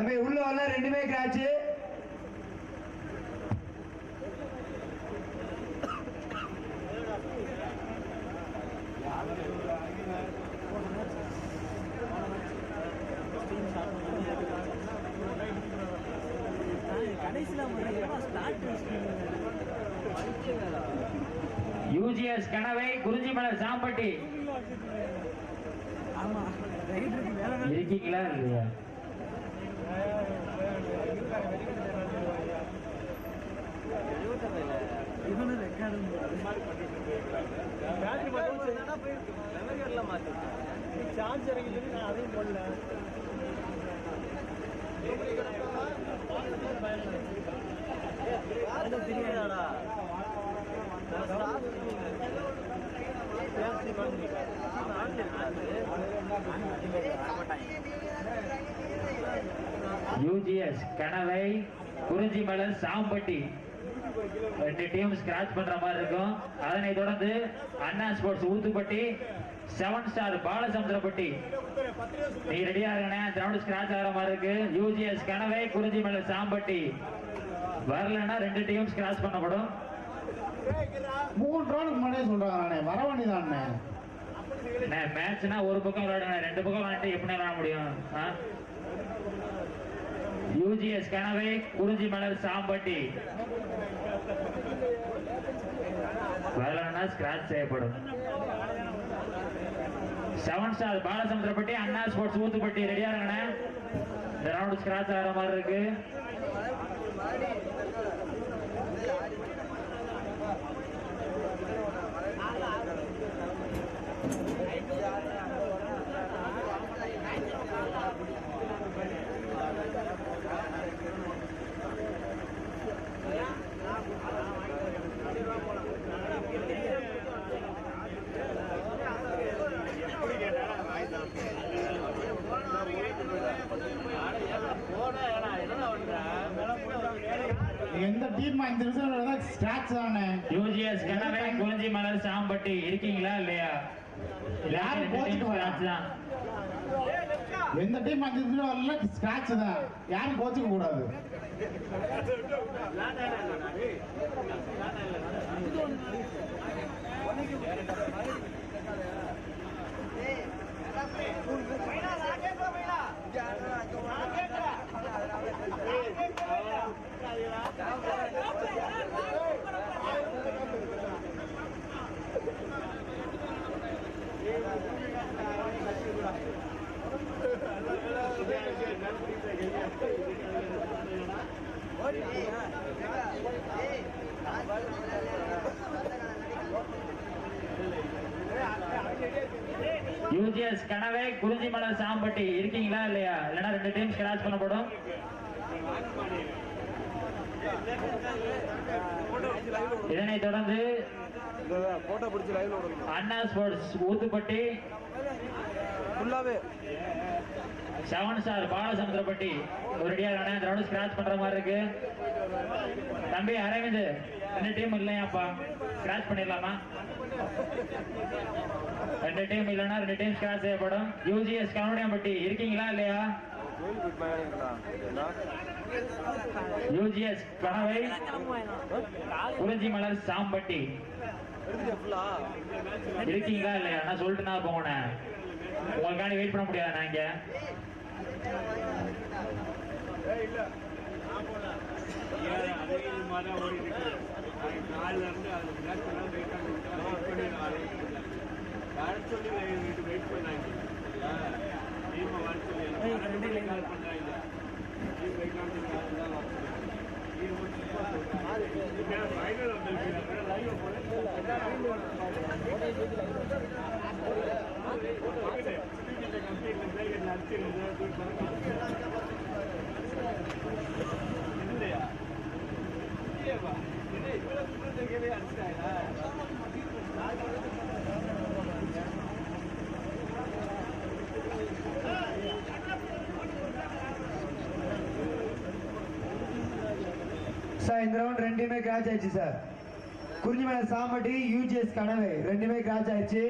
தம்பி உள்ள வரல ரெண்டுமே கிராச்சு. யூஜிஎஸ் கனவை குறிஞ்சிமலர் சாம்பட்டி. இருக்கீங்களா இல்லையா? சார்ஜ் நான் அதையும் போடல தெரியாதா யூஜிஎஸ் கனவை குறிஞ்சிமலர் சாம்பட்டி. ரெண்டு டீம் ஸ்கிராச் பண்ற மாதிரி இருக்கும். அதனை தொடர்ந்து Anna sports Uthupatti seven star Balasamudrappatti நீ ரெடியா இருக்கனே அந்த ரவுண்ட் ஸ்கிராச் ஆகிற மாதிரி இருக்கு. யூஜிஎஸ் கனவை குறிஞ்சிமலர் சாம்பட்டி. வரலன்னா ரெண்டு டீம் ஸ்கிராச் பண்ணப்படும். மூணு ரவுண்டுக்கு முன்னாடியே சொல்றாங்க வர வேண்டியதானே மேட்ச்னா ஒரு பக்கம் விளையாடுங்க. ரெண்டு பக்கம் விளையாண்டு எப்படி விளையாட முடியும்? யூஜிஎஸ் கனவை குறிஞ்சி மலர் சாம்பட்டி. வரலன்னா ஸ்கிராச் செய்யப்படும். Seven star Balasamudrappatti Anna sports Uthupatti. ரெடியா இருங்கண்ணே. இந்த ரவுண்ட் ஸ்கிராச் ஆகிற மாதிரி இருக்கு. டீம் இந்த நிமிஷம் ஸ்கிராச் தானே யூஜிஎஸ் கனவை குறிஞ்சி மலர் சாம்பட்டி இருக்கீங்களா இல்லையா? யாரு ரெண்டு team கோச்சுக்கு தான். எந்த டீம் அஞ்சு வரல ஸ்கிராச் தான். யாரும் கோச்சுக்க கூடாது. யூஜிஎஸ் கனவை குறிஞ்சி மலர் சாம்பட்டி. இருக்கீங்களா இல்லையா? இல்லைன்னா ரெண்டு டீம்ஸ் கிராஸ் பண்ணப்படும். இதனைத் தொடர்ந்து போட்டோ பிடிச்சி லைவ்ல விடணும் அண்ணா ஸ்போர்ட்ஸ் ஊத்துப்பட்டி. ஃபுல்லாவே செவன் ஸ்டார் பாலசமுத்திரப்பட்டி. ஒரு அடியா இந்த ரவுண்ட் ஸ்கிராச் பண்ற மாதிரி இருக்கு. தம்பி அரவிந்த் ரெண்டு டீம் இல்லையாப்பா? ஸ்கிராச் பண்ணிடலாமா? ரெண்டு டீம் இல்லைன்னா ரெண்டு டீம் ஸ்கிராச் செய்யப்படும். யூஜிஎஸ் கவுண்டியம்பட்டி இருக்கீங்களா இல்லையா? யூஜிஎஸ் கனவை. குறிஞ்சி மலர் சாம்பட்டி. இருக்கீங்களா இல்லையா? நான் சொல்லிட்டு தான் போனேன். உங்களுக்காண்டி வெயிட் பண்ண முடியாது நான் இங்க? சார் இந்த ரவுண்ட் ரெண்டுமே கிராச் ஆயிடுச்சு சார். குறிஞ்சிமலை சாம்பட்டி யூஜிஎஸ் கனவை. ரெண்டுமே கிராச் ஆயிடுச்சு.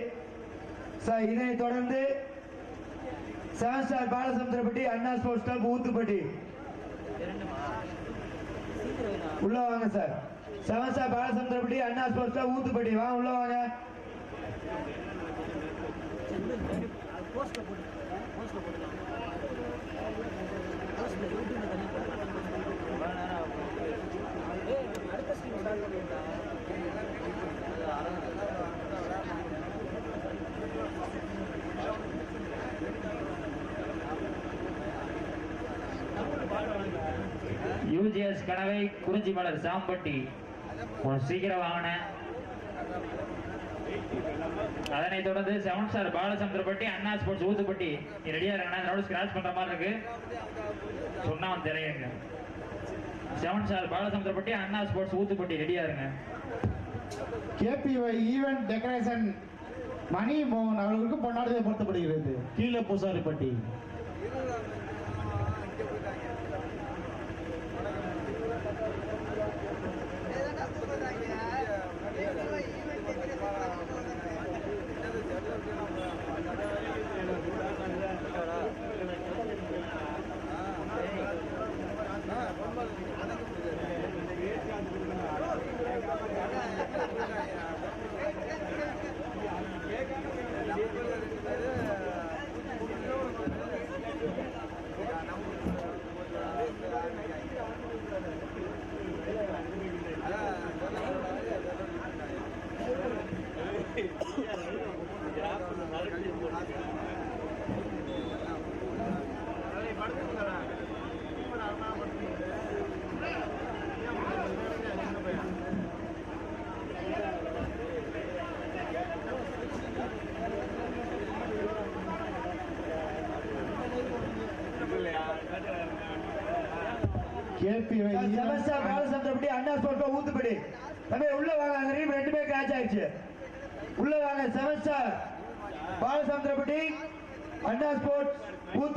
சார் இதனை தொடர்ந்து seven star Balasamudrappatti Anna sports club Uthupatti. உள்ள வாங்க sir seven star Balasamudrappatti Anna sports club Uthupatti. வாங்க உள்ள வாங்க. யூஜிஎஸ் கனவை குறிஞ்சி மலர் சாம்பட்டி. கொஞ்சம் சீக்கிரம் வாங்கின அதனைத் தொடர்ந்து seven star Balachandrappatti Anna sports Uthupatti. ரெடியா இருங்கண்ணா இதோட ஸ்கிராச் பண்ற மாதிரி இருக்கு. சொன்னா திரையங்க தெரியுங்க seven star Balasamudrappatti Anna sports Uthupatti ரெடியா இருங்க. கேபிஒய் ஈவென்ட் டெக்கரேஷன் மணி மோகன் அவர்களுக்கு பொன்னாடியை பொருத்தப்படுகிறது. கீழே Poosaripatti. KPY seven star Balasamudrappatti Anna sports club Uthupatti தம்பி உள்ள வாங்க அங்க ரெண்டு ரெண்டுமே ஆயிடுச்சு. உள்ள வாங்க seven star Balasamudrappatti Anna sports ஊத்து